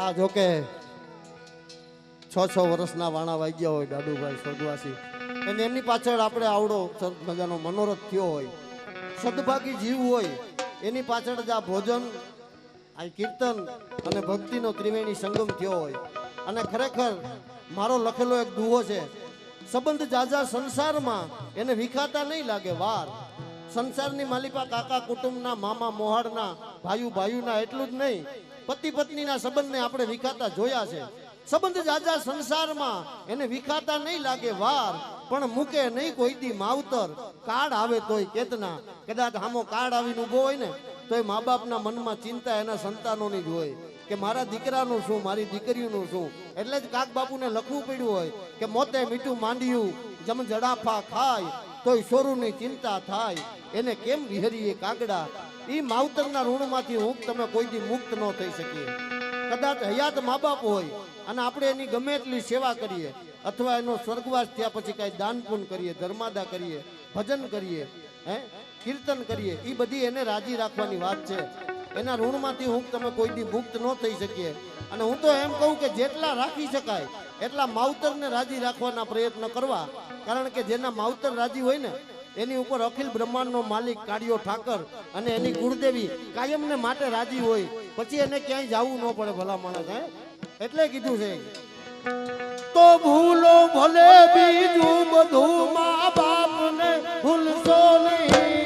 આ જોકે છ છ વર્ષના વાણા વાગ્યા હોય દાદુભાઈ સ્વર્ગવાસી. અને એમની પાછળ આપણે આવડો સરસ મજાનો મનોરથ થયો હોય, સદભાગી જીવ હોય, એની પાછળ જ આ ભોજન, આ કીર્તન અને ભક્તિનો ત્રિવેણી સંગમ થયો હોય. અને ખરેખર મારો લખેલો એક દુહો છે, સંબંધ જાજા સંસારમાં, એને વિખાતા નહીં લાગે વાર. સંસારની માલિપા કાકા કુટુંબના મામા મોહાડના ભાયુ ભાઈના એટલું જ નહીં પતિ પત્નીના સંબંધને આપણે વિખાતા જોયા છે. સંબંધ જાજા સંસારમાં, એને વિખાતા નહીં લાગે વાર, પણ મૂકે નહીં કોઈ દી માવતર. કાળ આવે તોય કેતના. કદાચ હામો કાળ આવીને ઊભો હોય ને તો એ મા બાપના મનમાં ચિંતા એના સંતાનોની જ હોય. કે મારા દીકરાનું શું, મારી દીકરીનું શું? એટલે જ કાક બાપુને લખવું પડ્યું હોય કે, મોતે મીઠું માંડ્યું જમ જડાફા ખાય. તોય સોરુની ચિંતા થાય. એને કેમ વિહરીએ કાગડા? ઈ માવતરના ઋણમાંથી હું તમે કોઈ દી મુક્ત ન થઈ શકીએ. કદાચ હયાત મા બાપ હોય અને આપણે એની ગમે એટલી સેવા કરીએ, અથવા એનો સ્વર્ગવાસ થયા પછી કાંઈ દાન પુણ્ય કરીએ, ધર્માદા કરીએ, ભજન કરીએ, હે? કીર્તન કરીએ એ બધી એને રાજી રાખવાની વાત છે. એના ઋણમાંથી હું તમે કોઈ દી મુક્ત ન થઈ શકીએ. અને હું તો એમ કહું કે જેટલા રાખી શકાય, એટલા માવતરને રાજી રાખવાના પ્રયત્ન કરવા. કારણ કે જેના માવતર રાજી હોય ને, એની ઉપર અખિલ બ્રહ્માંડનો માલિક કાળિયો ઠાકર અને એની કુળદેવી કાયમને માટે રાજી હોય, પછી એને ક્યાંય જવું ન પડે ભલા માણસ, હે? એટલે કીધું છે. તો ભૂલો ભલે બીજું બધું મા બાપને ભૂલશો નહીં.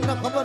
કે તમને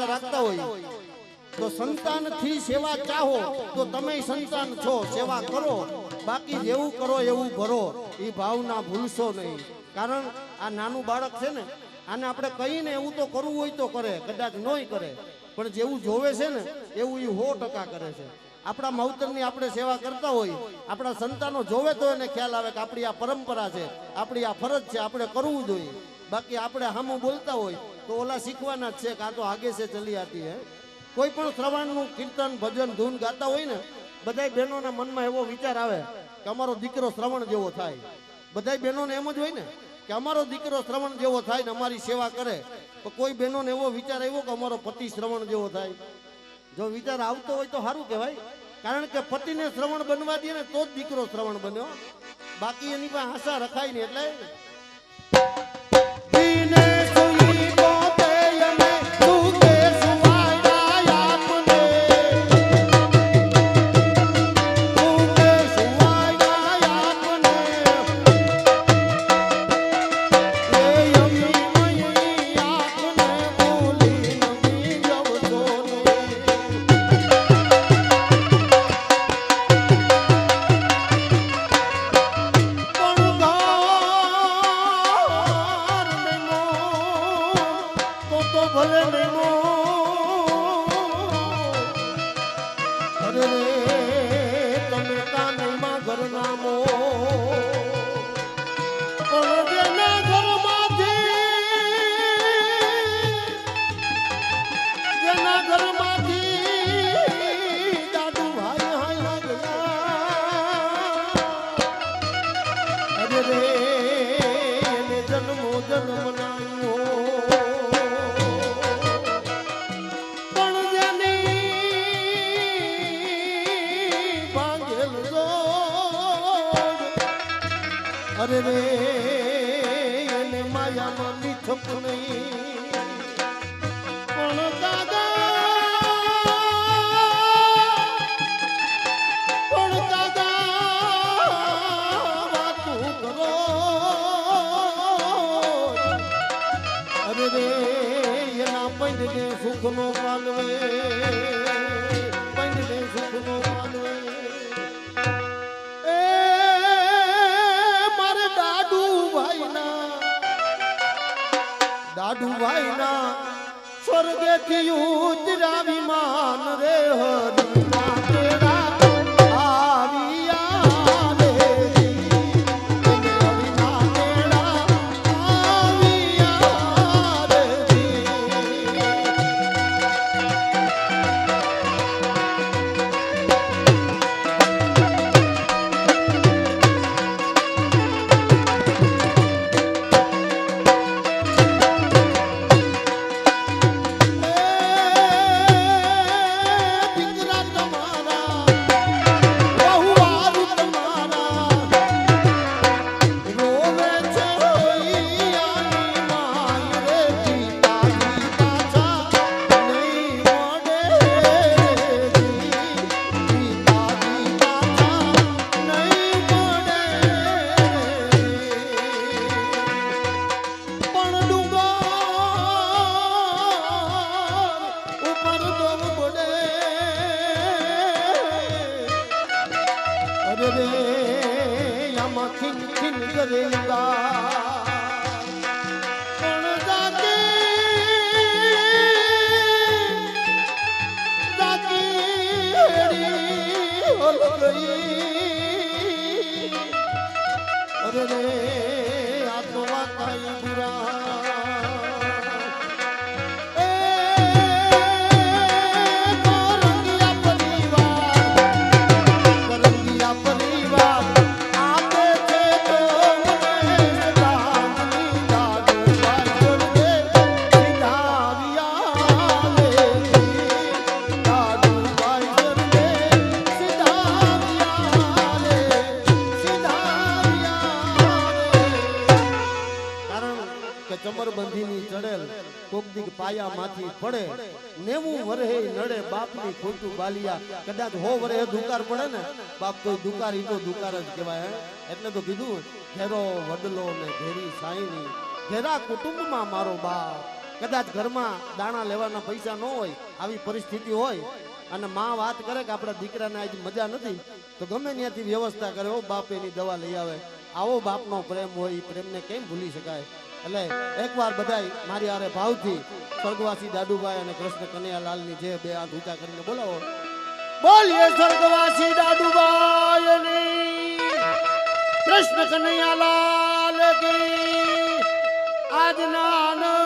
આશા રાખતા હોય. તો સંતાનથી સેવા ચાહો, તો તમે સંતાન છો, સેવા કરો. બાકી જેવું કરો, એવું ભરો. એ ભાવના ભૂલશો નહીં. કારણ આ નાનું બાળક છે ને, આને આપણે કહીને એવું તો કરવું હોય તો કરે, કદાચ નોય કરે. પણ જેવું જોવે છે ને, એવું એ સો ટકા કરે છે. આપણા માવતરની આપણે સેવા કરતા હોય, આપણા સંતાનો જોવે તો એને ખ્યાલ આવે કે આપણી આ પરંપરા છે, આપણી આ ફરજ છે, આપણે કરવું જોઈએ. બાકી આપણે હામું બોલતા હોય તો ઓલા શીખવાના જ છે કાં તો આગે છે ચલી આતી હે. કોઈ પણ શ્રવણનું કીર્તન, ભજન, ધૂન ગાતા હોય ને, બધાય બહેનોના મનમાં એવો વિચાર આવે કે અમારો દીકરો શ્રવણ જેવો થાય. બધાય બહેનોને એમ જ હોય ને કે અમારો દીકરો શ્રવણ જેવો થાય ને અમારી સેવા કરે. તો કોઈ બહેનોને એવો વિચાર આવ્યો કે અમારો પતિ શ્રવણ જેવો થાય? જો વિચાર આવતો હોય તો સારું કહેવાય. કારણ કે પતિને શ્રવણ બનવા દે ને તો જ દીકરો શ્રવણ બન્યો બાકી એની પાસે આશા રખાય ને એટલે અરે રે એને માયામાં નીઠપ નહીં. પણ દાદા પણ દાદા ભાઈના સ્વર્ગેથી ઉતરા વિમાન રે હરિના કોક પાયામાંથી પડે. નેવું વરહે નડે બાપની ખોટું બાલિયા. કદાચ હો વરહે દુકાર પડે ને, બાપ તો દુકાર, ઈ તો દુકાર જ કહેવાય એટલે તો કીધું, ઘેરો વડલો ને ઘેરી સાઈની. ઘેરા કુટુંબમાં મારો બાપ. કદાચ ઘરમાં દાણા લેવાના પૈસા ન હોય, આવી પરિસ્થિતિ હોય, અને માં વાત કરે કે આપણા દીકરાને આજ મજા નથી, તો ગમે ત્યાંથી વ્યવસ્થા કરે ઓ બાપ એની દવા લઈ આવે. આવો બાપનો પ્રેમ હોય એ પ્રેમને કેમ ભૂલી શકાય? એટલે એકવાર બધાય મારી આરે ભાવથી સ્વર્ગવાસી દાદુભાઈ અને કૃષ્ણ કનૈયાલાલની જે બે હાથ ઊંચા કરીને બોલાવો. બોલીએ સ્વર્ગવાસી દાદુભાઈ કૃષ્ણ કનૈયાલાલ આજના